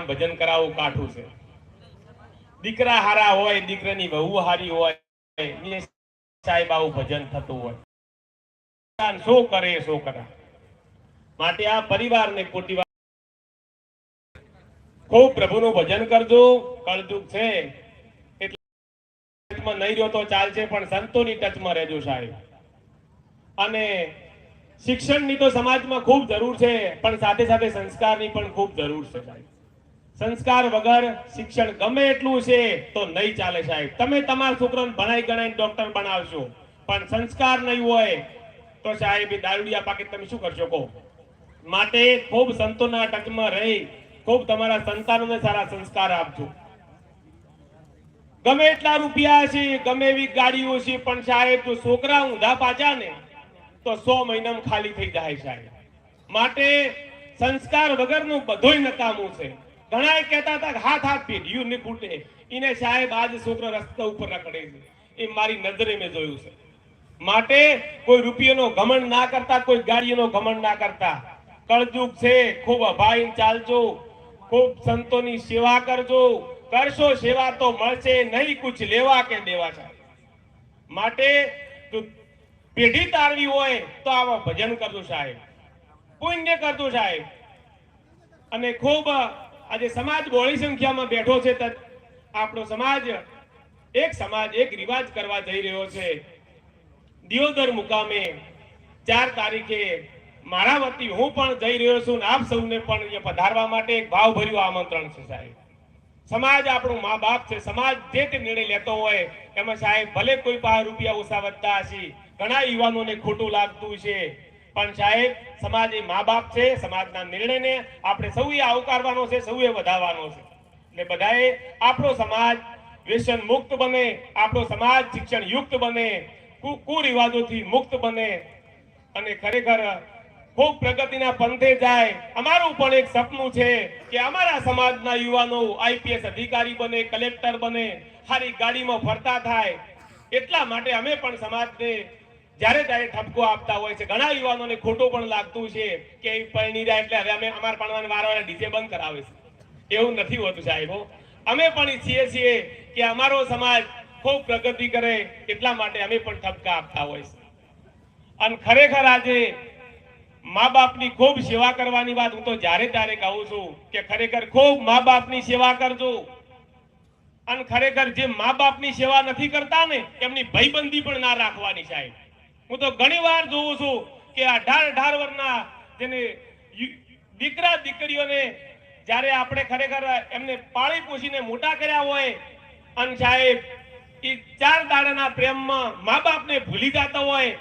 ભજન કરાવવું કાઠું છે. દીકરા હારા હોય, દીકરાની વહુ હારી હોય સાહેબ આવું ભજન થતું હોય. શું કરે, શું કરા? માટે આ પરિવારને ને વાત. ખૂબ પ્રભુનું ભજન કરજો, કળજુગ છે. એટલે નહીં રહ્યો તો ચાલશે, પણ સંતોની ટચમાં રહેજો સાહેબ. અને શિક્ષણની તો સમાજમાં ખૂબ જરૂર છે, પણ સાથે સાથે સંસ્કારની પણ ખૂબ જરૂર છે સાહેબ. સંસ્કાર વગર શિક્ષણ ગમે એટલું છે તો નહીં ચાલે સાહેબ. તમે તમારા છોકરાને ભણાઈ ગણાઈને ડોક્ટર બનાવશો. પણ સંસ્કાર નહીં હોય તો સાહેબ દારૂડિયા પાકે તમે શું કરશો કહો? માટે ખૂબ સંતોના ટકમાં રહી ખૂબ તમારા સંતાનોને સારા સંસ્કાર આપજો. ગમે એટલા રૂપિયા છે, ગમે એવી ગાડીઓ છે, પણ સાહેબ જો છોકરા ઊંધા પાછા ને તો સો મહિનામાં ખાલી થઈ જાય સાહેબ. માટે સંસ્કાર વગરનું બધુંય નકામું છે. ઘણા કહેતા હતા હાથ હાથ પેઢીયું ને ખૂટે. એને સાહેબ, આજ છોકરો રસ્તા ઉપર રખડે છે. એ મારી નજરે મેં જોયું છે. માટે કોઈ રૂપિયાનો ઘમંડ ના કરતા, કોઈ ગાડીનો ઘમંડ ના કરતા. કળજુગ છે, ખૂબ અભાઈ ચાલજો. ખૂબ સંતોની સેવા કરજો. કરશો સેવા તો મળશે નહીં, કુછ લેવા કે દેવા છે માટે પેઢી તારવી હોય, તો આવા ભજન કરજો સાહેબ. પુણ્ય કરજો સાહેબ. અને ખૂબ આજે સમાજ બહોળી સંખ્યામાં બેઠો છે આપણો સમાજ એક સમાજ એક રિવાજ કરવા જઈ રહ્યો છે. દિયોદર મુકામે ચાર તારીખે મારા વતી હું પણ જઈ રહ્યો છું આપ સૌને પણ એ પધારવા માટે એક ભાવભર્યું આમંત્રણ છે સાહેબ. સમાજ આપણું મા બાપ છે. સમાજ જે તે નિર્ણય લેતો હોય એમાં સાહેબ ભલે કોઈ પાસે રૂપિયા ઓછા વધતા હશે, ઘણા યુવાનોને ખોટું લાગતું છે. પણ સાહેબ, સમાજ એ મા બાપ છે, સમાજના નિર્ણયને આપણે સૌએ આવકારવાનો છે, સૌએ વધારવાનો છે. એટલે બધાએ આપણો સમાજ વ્યસન મુક્ત બને, આપણો સમાજ શિક્ષણ યુક્ત બને કુરિવાજોથી મુક્ત બને અને ખરેખર ખૂબ પ્રગતિના પંથે જાય. અમારું પણ એક સપનું છે કે અમારા સમાજના યુવાનો આઈપીએસ અધિકારી બને, કલેક્ટર બને સારી ગાડીમાં ફરતા થાય. એટલા માટે અમે પણ સમાજને ત્યારે ઠપકો આપતા હોય છે, ઘણા યુવાનોને ખોટું પણ લાગતું છે કે પરણી રહ્યા એટલે હવે અમે અમારા ભણવાના વારવાળા ડીજે બંધ કરાવે એવું નથી હોતું સાહેબો અમે પણ ઈચ્છીએ છીએ કે અમારો સમાજ ખૂબ પ્રગતિ કરે, એટલા માટે અમે પણ ઠપકા આપતા હોય છે. અને ખરેખર આજે મા બાપની ખૂબ સેવા કરવાની વાત, હું તો જ્યારે ત્યારે કહું છું કે ખરેખર ખૂબ મા બાપની સેવા કરજો. અને ખરેખર જે મા બાપની સેવા નથી કરતા ને, એમની ભાઈબંધી પણ ના રાખવાની સાહેબ. હું તો ઘણી વાર જોઉં છું કે અઢાર અઢાર વર્ષના જેને દીકરા દીકરીઓને જ્યારે આપણે ખરેખર એમને પાળી પૂછીને મોટા કર્યા હોય, અને સાહેબ એ ચાર દાડાના પ્રેમમાં મા બાપને ભૂલી જતા હોય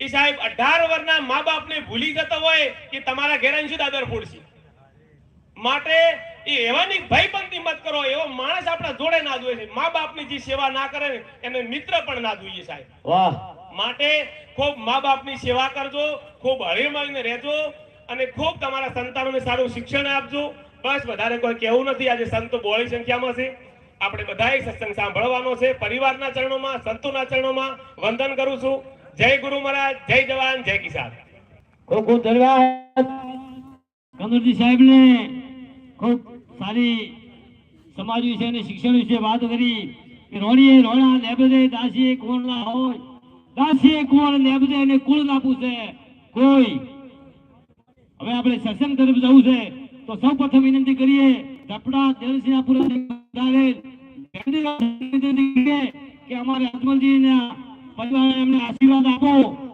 એ સાહેબ અઢાર વર્ષના મા બાપને ભૂલી જતા હોય કે તમારા ઘેરાની શું દાદર ફોડશે? માટે એ એવાની ભાઈબંધી મત કરો એવો માણસ આપણા જોડે ના જોઈએ છે. મા બાપની જે સેવા ના કરે ને, એને મિત્ર પણ ના જોઈએ સાહેબ. વાહ. માટે ખૂબ મા બાપની સેવા કરજો ખૂબ હળીમળીને રહેજો અને ખૂબ તમારા સંતાનોને સારું શિક્ષણ આપજો. બસ વધારે કોઈ કહેવું નથી. આજે સંતો બોળી સંખ્યામાં છે. આપણે બધાએ સત્સંગ સાંભળવાનો છે. પરિવારના ચરણોમાં સંતોના ચરણોમાં વંદન કરું છું. જય ગુરુ મહારાજ જય જવાન જય કિસાન. ખૂબ ખૂબ ધન્યવાદ. કનુરજી સાહેબને ખૂબ સારી સમાજ વિશે અને શિક્ષણ વિશે વાત કરી કે રોણીએ રોણા લેબદે દાસીએ કોણ ના હોય. દાસીએ કોણ લેબદે અને કુળ ના પૂછે. કોઈ. હવે આપણે સત્સંગ તરફ જવું છે, તો સૌ પ્રથમ વિનંતી કરીએ ધપડા દેવસિંહપુરા કે અમારે અજમલજીના પરિવારને એમને આશીર્વાદ આપો.